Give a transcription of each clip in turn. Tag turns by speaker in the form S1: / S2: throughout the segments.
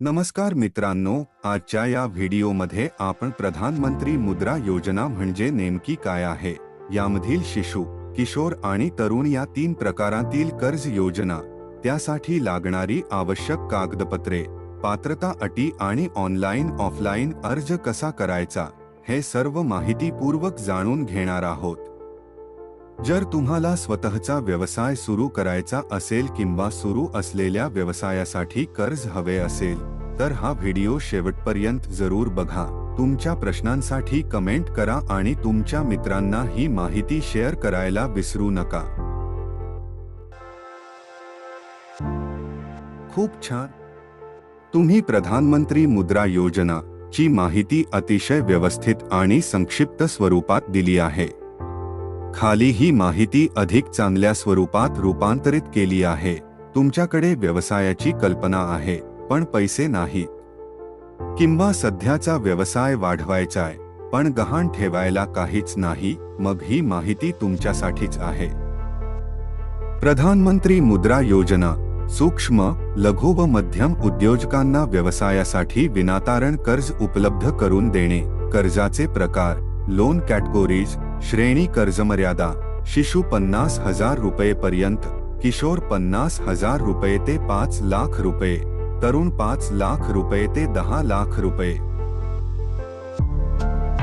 S1: नमस्कार मित्रांनो आजच्या या व्हिडिओमध्ये आपण प्रधानमंत्री मुद्रा योजना म्हणजे नेमकी काय आहे? यामधील शिशु किशोर आणि तरुण या तीन प्रकारातील कर्ज योजना त्यासाठी लागणारी आवश्यक कागदपत्रे पात्रता अटी आणि ऑनलाईन ऑफलाईन अर्ज कसा करायचा हे सर्व माहितीपूर्वक जाणून घेणार आहोत. जर तुम्हाला स्वतःचा व्यवसाय सुरू करायचा असेल किंवा सुरू असलेल्या व्यवसायासाठी कर्ज हवे असेल तर हा व्हिडिओ शेवटपर्यंत जरूर बघा. तुमच्या प्रश्नांसाठी कमेंट करा आणि तुमच्या मित्रांना ही माहिती शेअर करायला विसरू नका. खूप छान. तुम्ही प्रधानमंत्री मुद्रा योजना ची माहिती अतिशय व्यवस्थित आणि संक्षिप्त स्वरूपात दिली आहे. खाली ही माहिती अधिक चांगल्या स्वरूपात रूपांतरित केली आहे. तुमच्याकडे व्यवसायाची कल्पना आहे पण पैसे नाहीत किंवा सध्याचा व्यवसाय वाढवायचा आहे पण गहाण ठेवायला काहीच नाही मग ही माहिती तुमच्यासाठीच आहे. प्रधानमंत्री मुद्रा योजना सूक्ष्म लघु व मध्यम उद्योजकांना व्यवसायासाठी विनातारण कर्ज उपलब्ध करून देणे कर्जाचे प्रकार लोन कॅटेगोरीज श्रेणी कर्जमर्यादा शिशु पन्नास हजार रुपये पर्यंत किशोर पन्नास हजार रुपये ते पाच लाख रुपये तरुण पाच लाख रुपये ते दहा लाख रुपये.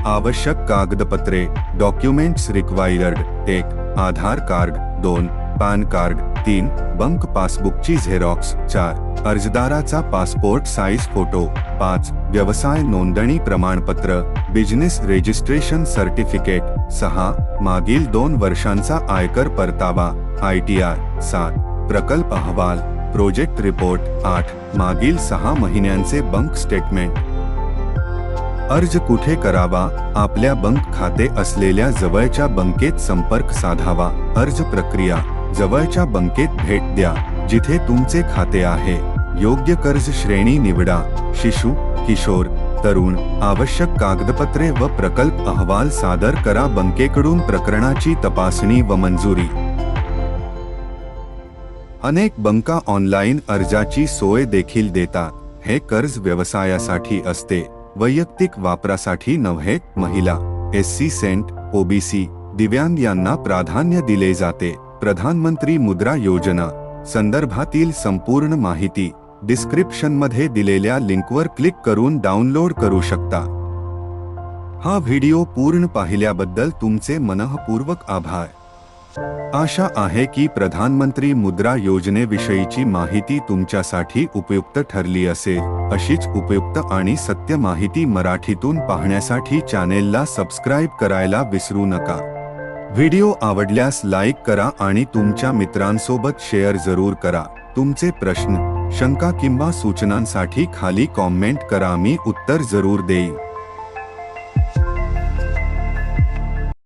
S1: आवश्यक कागदपत्रे डॉक्युमेंट्स रिक्वायर्ड एक आधार कार्ड दोन पॅन कार्ड तीन बंक पासबुकची झेरॉक्स चार अर्जदाराचा पासपोर्ट साईज फोटो पाच व्यवसाय नोंदणी प्रमाणपत्र बिझनेस रेजिस्ट्रेशन सर्टिफिकेट सहा मागील दोन वर्षांचा आयकर परतावा आय टी आर सात प्रकल्प अहवाल प्रोजेक्ट रिपोर्ट आठ मागील सहा महिन्यांचे बंक स्टेटमेंट. अर्ज कुठे करावा आपल्या बंक खाते असलेल्या जवळच्या बंकेत संपर्क साधावा अर्ज प्रक्रिया जवळच्या बंकेत भेट द्या जिथे तुमचे खाते आहे योग्य कर्ज श्रेणी निवडा शिशु किशोर तरुण आवश्यक कागदपत्रे व प्रकल्प अहवाल सादर करा बंकेकडून प्रकरणाची तपासणी व मंजुरी. अनेक बंका ऑनलाईन अर्जाची सोय देखील देतात. हे कर्ज व्यवसायासाठी असते. वैयक्तिक वापरासाठी नव्हे महिला एस सी सेंट ओबीसी दिव्यांग यांना प्राधान्य दिले जाते. प्रधानमंत्री मुद्रा योजना. संदर्भातील संपूर्ण माहिती. डिस्क्रिप्शनमध्ये दिलेल्या लिंकवर क्लिक करून डाउनलोड करू शकता. हा व्हिडिओ पूर्ण पाहिल्याबद्दल तुमचे मनःपूर्वक आभार. आशा आहे की प्रधानमंत्री मुद्रा योजनेविषयीची माहिती तुमच्यासाठी उपयुक्त ठरली असेल अशीच उपयुक्त आणि सत्य माहिती मराठीतून पाहण्यासाठी चॅनेलला सबस्क्राईब करायला विसरू नका. व्हिडिओ आवडल्यास लाईक करा आणि तुमच्या मित्रांसोबत शेअर जरूर करा. तुमचे प्रश्न शंका किंवा सूचनांसाठी खाली कॉमेंट करा मी उत्तर जरूर देईन.